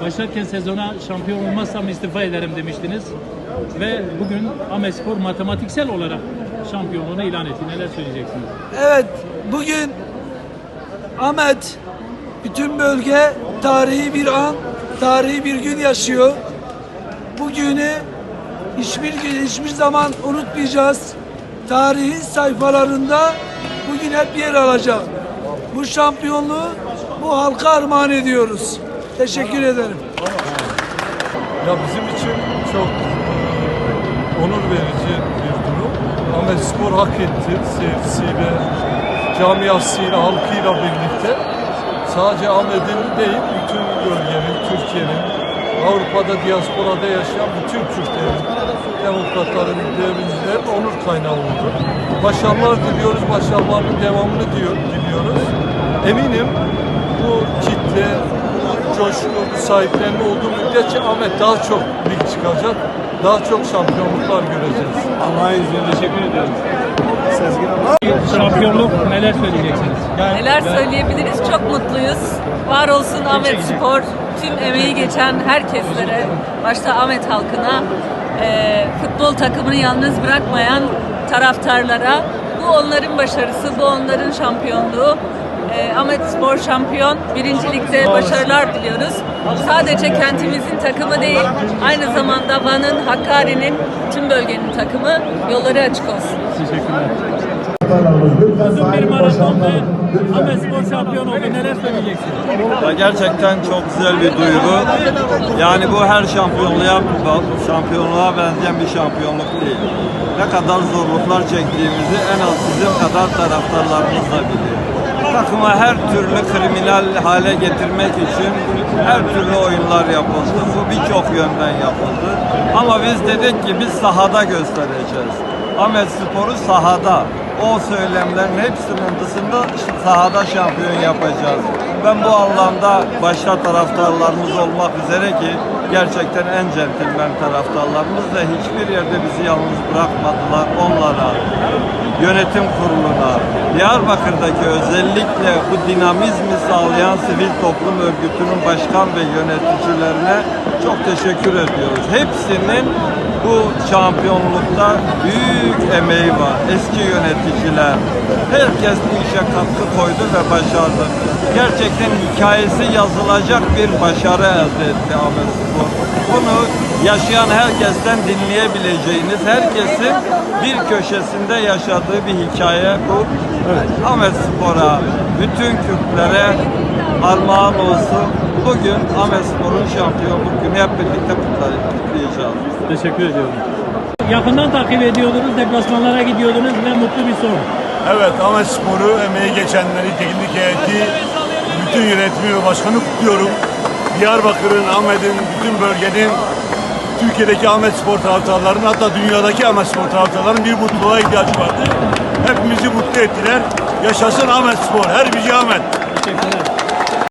Başlarken sezona şampiyon olmazsam istifa ederim demiştiniz. Ve bugün Amespor matematiksel olarak şampiyonluğunu ilan etti. Neler söyleyeceksiniz? Evet, bugün Ahmet bütün bölge tarihi bir an, tarihi bir gün yaşıyor. Bu günü hiçbir gün, hiçbir zaman unutmayacağız. Tarihin sayfalarında bugün hep yer alacak. Bu şampiyonluğu bu halka armağan ediyoruz. Teşekkür ederim. Ya bizim için çok e, onur verici bir durum. Ahmet Spor hak etti seyircisiyle, camiasıyla, halkıyla birlikte. Sadece Ahmet'in değil, bütün bölgenin, Türkiye'nin, Avrupa'da, diasporada yaşayan bütün Türklerin, demokratların, devrimcilerin onur kaynağı oldu. Başarılar diliyoruz, başarıların devamını diyor, diliyoruz. Eminim bu kitle, coşku, bu sahiplerinin olduğu müddetçe Ahmet daha çok lig çıkacak. Daha çok şampiyonluklar göreceğiz. Allah'a izniyle teşekkür ediyorum. Şampiyonluk neler söyleyeceksiniz? Neler söyleyebiliriz? Çok mutluyuz. Var olsun Ahmet Spor. Tüm emeği geçen herkeslere, başta Ahmet halkına, e, futbol takımını yalnız bırakmayan taraftarlara. Bu onların başarısı, bu onların şampiyonluğu. E, Ahmet Spor şampiyon. Birincilikte başarılar diliyoruz. Sadece kentimizin takımı değil, aynı zamanda Van'ın, Hakkari'nin, tüm bölgenin takımı. Yolları açık olsun. Teşekkürler. Uzun bir maratonda. Lütfen. Amespor şampiyon oldu. Neler söyleyeceksiniz? Ya gerçekten çok güzel bir duygu. Yani bu her şampiyonluğa şampiyonluğa benzeyen bir şampiyonluk değil. Ne kadar zorluklar çektiğimizi en az sizin kadar taraftarlarımız da biliyor. Takıma her türlü kriminal hale getirmek için her türlü oyunlar yapıldı. Bu birçok yönden yapıldı. Ama biz dedik ki biz sahada göstereceğiz. Ahmet Spor'u sahada. O söylemlerin hepsinin dışında sahada şampiyon yapacağız. Ben bu anlamda başta taraftarlarımız olmak üzere ki gerçekten en centilmen taraftarlarımız da hiçbir yerde bizi yalnız bırakmadılar onlara. Yönetim kuruluna, Diyarbakır'daki özellikle bu dinamizmi sağlayan sivil toplum örgütünün başkan ve yöneticilerine çok teşekkür ediyoruz. Hepsinin bu şampiyonlukta büyük emeği var. Eski yöneticiler, herkes bu işe katkı koydu ve başardı. Gerçekten hikayesi yazılacak bir başarı elde etti Ahmet Spor. Bunu yaşayan herkesten dinleyebileceğiniz, herkesin bir köşesinde yaşadığı bir hikaye bu. Ahmet Spor'a, bütün Kürtlere armağan olsun. Bugün Ahmet Spor'un şampiyonluk günü hep birlikte kutlayacağız. Teşekkür ediyorum. Yakından takip ediyordunuz, deplasmanlara gidiyordunuz ve mutlu bir son. Evet Ahmet Spor'u emeği geçenleri, teknik heyeti, bütün yönetimi ve başkanı kutluyorum. Diyarbakır'ın, Ahmet'in, bütün bölgenin, Türkiye'deki Ahmet Spor taraftarlarının hatta dünyadaki Ahmet Spor taraftarlarının bir mutluluğa ihtiyacı vardı. Hepimizi mutlu ettiler. Yaşasın Ahmet Spor, her bici Ahmet. Teşekkürler.